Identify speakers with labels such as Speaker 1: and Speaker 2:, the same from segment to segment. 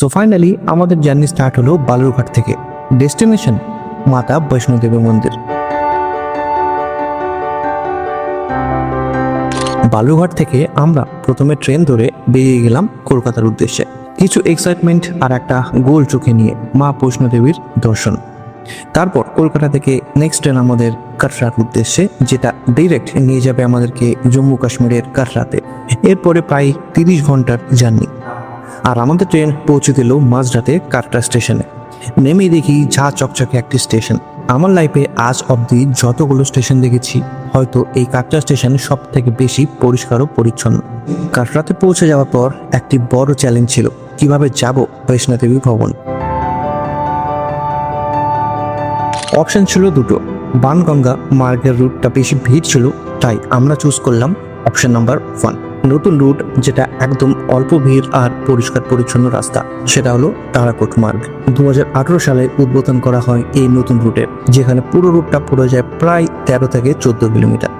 Speaker 1: So finally আমাদের journey start হলো বালুরঘাট থেকে। ডেস্টিনেশন মাতা বৈষ্ণোদেবী মন্দির। বালুরঘাট থেকে আমরা প্রথমে ট্রেন ধরে বেরিয়ে গেলাম কলকাতার উদ্দেশ্যে। কিছু এক্সাইটমেন্ট আর একটা গোল চোখে নিয়ে মা বৈষ্ণোদেবীর দর্শন। তারপর কলকাতা থেকে নেক্সট ট্রেন আমাদের কাটরার উদ্দেশ্যে, যেটা ডিরেক্ট নিয়ে যাবে আমাদেরকে জম্মু কাশ্মীরের কাটরাতে। এরপরে প্রায় তিরিশ ঘণ্টার জার্নি আর আমাদের ট্রেন পৌঁছে দিল মাঝরাতে কাটরা স্টেশনে। নেমে দেখি ঝা চকচকে একটি স্টেশন। আমার লাইফে আজ অবধি যতগুলো স্টেশন দেখেছি, হয়তো এই কাটরা স্টেশন সব থেকে বেশি পরিষ্কার ও পরিচ্ছন্ন। কাটরাতে পৌঁছে যাওয়ার পর একটি বড় চ্যালেঞ্জ ছিল, কীভাবে যাব বৈষ্ণোদেবী ভবন। অপশন ছিল দুটো। বানগঙ্গা মার্গের রুটটা বেশি ভিড় ছিল, তাই আমরা চুজ করলাম অপশন নাম্বার ওয়ান নতুন রুট যেটা একদম অল্প ভিড় আর পরিষ্কার পরিচ্ছন্ন রাস্তা, সেটা হলো তারাকোট মার্গ। দু হাজার আঠারো সালে উদ্বোধন করা হয় এই নতুন রুটের যেখানে পুরো রুটটা পড়ে যায় প্রায় তেরো থেকে চোদ্দ কিলোমিটার।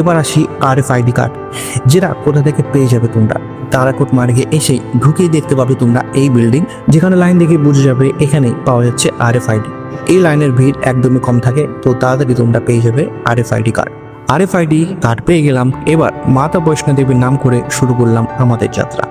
Speaker 1: এবার আসি আর এফ আইডি কার্ড, যেটা কোথা থেকে পেয়ে যাবে তোমরা। তারাকোট মার্গে এসেই ঢুকেই দেখতে পাবে তোমরা এই বিল্ডিং, যেখানে লাইন দেখে বুঝে যাবে এখানেই পাওয়া যাচ্ছে আর এফ আইডি এই লাইনের ভিড় একদমই কম থাকে, তো তাড়াতাড়ি তোমরা পেয়ে যাবে R F ID card. R F ID card পেয়ে গেলাম। এবার মাতা বৈষ্ণো দেবীর নাম করে শুরু করলাম আমাদের যাত্রা।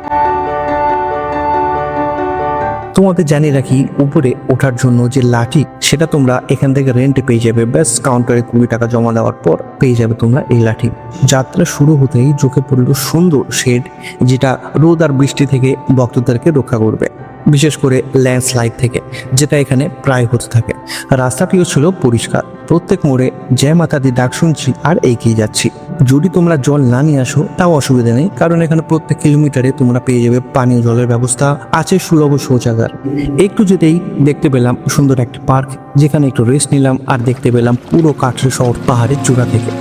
Speaker 1: তোমাদের জানিয়ে রাখি, উপরে ওঠার জন্য যে লাঠি, সেটা তোমরা এখান থেকে রেন্টে পেয়ে যাবে। ব্যাস কাউন্টারে কুড়ি টাকা জমা দেওয়ার পর পেয়ে যাবে তোমরা এই লাঠি। যাত্রা শুরু হতেই চোখে পড়ল সুন্দর শেড যেটা রোদ আর বৃষ্টি থেকে ভক্তদেরকে রক্ষা করবে। বিশেষ করে ল্যান্ডস্লাইড থেকে, যেটা এখানে প্রায় হতে থাকে। রাস্তাটিও ছিল পরিষ্কার। প্রত্যেক মোড়ে জয় মাতা দি ডাক শুনছি আর এগিয়ে যাচ্ছি। যদি তোমরা জল না নিয়ে আসো, তাও অসুবিধা নেই, কারণ এখানে প্রত্যেক কিলোমিটারে তোমরা পেয়ে যাবে পানীয় জলের ব্যবস্থা। আছে সুলভ শৌচাগার। একটু যেতেই দেখতে পেলাম সুন্দর একটি পার্ক, যেখানে একটু রেস্ট নিলাম আর দেখতে পেলাম পুরো কাঠের শহর পাহাড়ের চূড়া থেকে।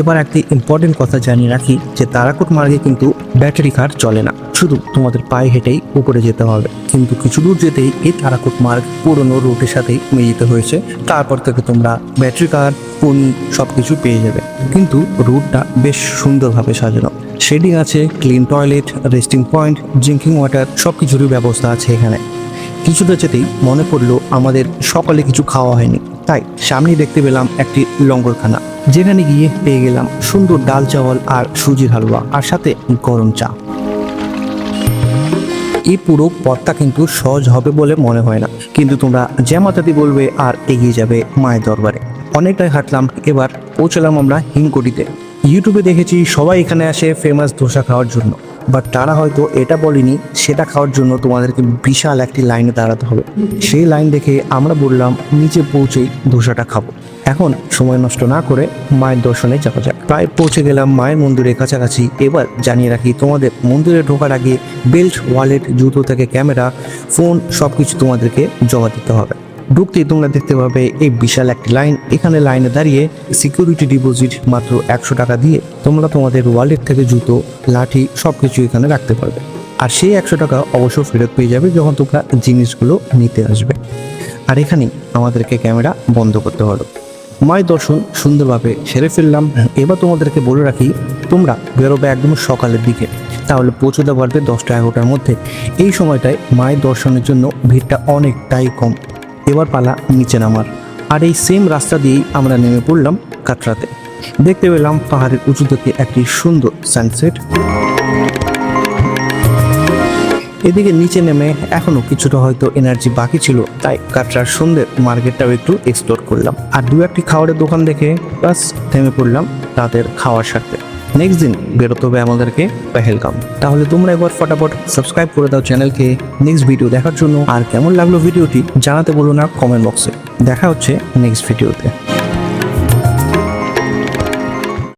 Speaker 1: এবার একটি ইম্পর্টেন্ট কথা জানিয়ে রাখি যে তারাকুট মার্গে কিন্তু ব্যাটারি কার চলে না। শুধু তোমাদের পায়ে হেঁটেই উপরে যেতে হবে। কিন্তু কিছু দূর যেতেই এই তারাকুট মার্গ পুরনো রুটের সাথেই মিলিত হয়েছে। তারপর থেকে তোমরা ব্যাটারি কার পনি সব কিছু পেয়ে যাবে। কিন্তু রুটটা বেশ সুন্দরভাবে সাজানো। শেডিং আছে clean toilet resting point drinking water সব কিছুরই ব্যবস্থা আছে এখানে। কিছুটা যেতেই মনে পড়ল আমাদের সকালে কিছু খাওয়া হয়নি। তাই সামনে দেখতে পেলাম একটি লঙ্গরখানা, যেখানে গিয়ে পেয়ে গেলাম সুন্দর ডাল চাওয়াল আর সুজির হালুয়া আর সাথে গরম চা। এই পুরো পথটা কিন্তু সহজ হবে বলে মনে হয় না। কিন্তু তোমরা জ্যামাতাদি বলবে আর এগিয়ে যাবে মায়ের দরবারে। অনেকটাই হাঁটলাম, এবার পৌঁছলাম আমরা হিমকুটিতে। ইউটিউবে দেখেছি সবাই এখানে আসে ফেমাস ধোসা খাওয়ার জন্য। বাট তারা হয়তো এটা বলেনি, সেটা খাওয়ার জন্য তোমাদেরকে বিশাল একটি লাইনে দাঁড়াতে হবে। সেই লাইন দেখে আমরা বললাম, নিচে পৌঁছেই ধোসাটা খাব। এখন সময় নষ্ট না করে মায়ের দর্শনে যাওয়া যাক। প্রায় পৌঁছে গেলাম মায়ের মন্দিরের কাছাকাছি। এবার জানিয়ে রাখি, তোমাদের মন্দিরে ঢোকার আগে বেল্ট ওয়ালেট জুতো থেকে ক্যামেরা ফোন সব কিছু তোমাদেরকে জমা দিতে হবে। ঢুকতেই তোমরা দেখতে পাবে এই বিশাল একটি লাইন। এখানে লাইনে দাঁড়িয়ে সিকিউরিটি ডিপোজিট মাত্র একশো টাকা দিয়ে তোমরা তোমাদের ওয়ালেট থেকে জুতো, লাঠি সব কিছু এখানে রাখতে পারবে। আর সেই একশো টাকা অবশ্য ফেরত পেয়ে যাবে যখন তোমরা জিনিসগুলো নিতে আসবে। আর এখানেই আমাদেরকে ক্যামেরা বন্ধ করতে হলো। মায়ের দর্শন সুন্দরভাবে সেরে ফেললাম। এবার তোমাদেরকে বলে রাখি, তোমরা বেরোবে একদম সকালের দিকে। তাহলে পৌঁছতে পারবে দশটা এগারোটার মধ্যে। এই সময়টায় মায়ের দর্শনের জন্য ভিড়টা অনেকটাই কম। এবার পালা নিচে নামার। আর এই সেম রাস্তা দিয়েই আমরা নেমে পড়লাম কাটরাতে। দেখতে পেলাম পাহাড়ের উঁচু থেকে একটি সুন্দর সানসেট এদিকে নিচে নেমে এখনও কিছুটা হয়তো এনার্জি বাকি ছিল, তাই কাটরার সন্ধ্যের মার্কেটটাও একটু এক্সপ্লোর করলাম। আর দু একটি খাবারের দোকান দেখে বাস, থেমে পড়লাম তাদের খাওয়ার সাথে নেক্সট দিন বেরোতে হবে আমাদেরকে পেহেলগাম। তাহলে তোমরা একবার ফটাফট সাবস্ক্রাইব করে দাও চ্যানেলকে নেক্সট ভিডিও দেখার জন্য। আর কেমন লাগল ভিডিওটি জানাতে বলো না কমেন্ট বক্সে দেখা হচ্ছে নেক্সট ভিডিওতে